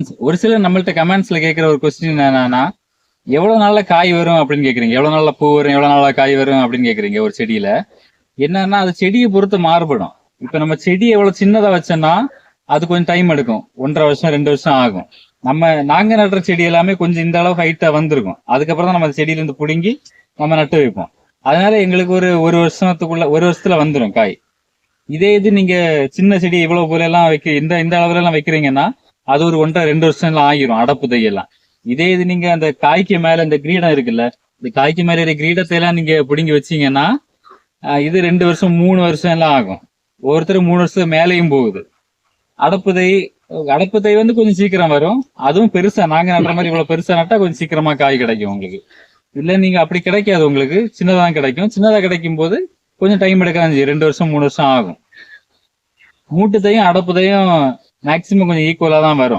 ஒரு சிலர் நம்மள்ட்ட கமெண்ட்ஸ்ல கேட்குற ஒரு கொஸ்டின் என்னன்னா எவ்வளோ நாளில் காய் வரும்? அப்படின்னு கேட்குறீங்க எவ்வளவு நாளில் பூ வரும்? எவ்வளோ நாள்ல காய் வரும்? அப்படின்னு கேட்குறீங்க ஒரு செடியில. என்னன்னா அது செடியை பொறுத்து மாறுபடும். இப்போ நம்ம செடி எவ்வளவு சின்னதாக வச்சோம்னா அது கொஞ்சம் டைம் எடுக்கும். ஒன்றரை வருஷம் ரெண்டு வருஷம் ஆகும். நம்ம நாங்க நடுற செடி எல்லாமே கொஞ்சம் இந்த அளவு ஹைட்டாக வந்திருக்கும். அதுக்கப்புறம் தான் நம்ம அந்த செடியிலேருந்து நம்ம நட்டு வைப்போம். அதனால எங்களுக்கு ஒரு ஒரு வருஷத்துக்குள்ள ஒரு வருஷத்துல வந்துடும் காய். இதே இது நீங்க சின்ன செடி இவ்வளவு போல எல்லாம் வைக்க இந்த இந்த அளவுல எல்லாம் வைக்கிறீங்கன்னா அது ஒரு ஒன்றரை ரெண்டு வருஷம் எல்லாம் ஆகிரும் அடப்பு தையெல்லாம். இதே இது நீங்க அந்த காய்க்கு மேல இந்த கிரீடம் இருக்குல்ல இந்த காய்க்கு மேல இருக்கிற கிரீடத்தை எல்லாம் நீங்க பிடுங்கி வச்சீங்கன்னா இது ரெண்டு வருஷம் மூணு வருஷம் எல்லாம் ஆகும். ஒவ்வொருத்தர் மூணு வருஷம் மேலேயும் போகுது. அடப்பு தை அடப்பு தை வந்து கொஞ்சம் சீக்கிரம் வரும். அதுவும் பெருசா நாங்க நடுற மாதிரி இவ்வளவு பெருசா நட்டா கொஞ்சம் சீக்கிரமா காய் கிடைக்கும் உங்களுக்கு. இல்ல நீங்க அப்படி கிடைக்காது உங்களுக்கு. சின்னதா கிடைக்கும். சின்னதா கிடைக்கும் போது கொஞ்சம் டைம் எடுக்காது ரெண்டு வருஷம் மூணு வருஷம் ஆகும். மூட்டுத்தையும் அடப்புதையும் மேக்ஸிமம் கொஞ்சம் ஈக்குவலா தான் வரும்.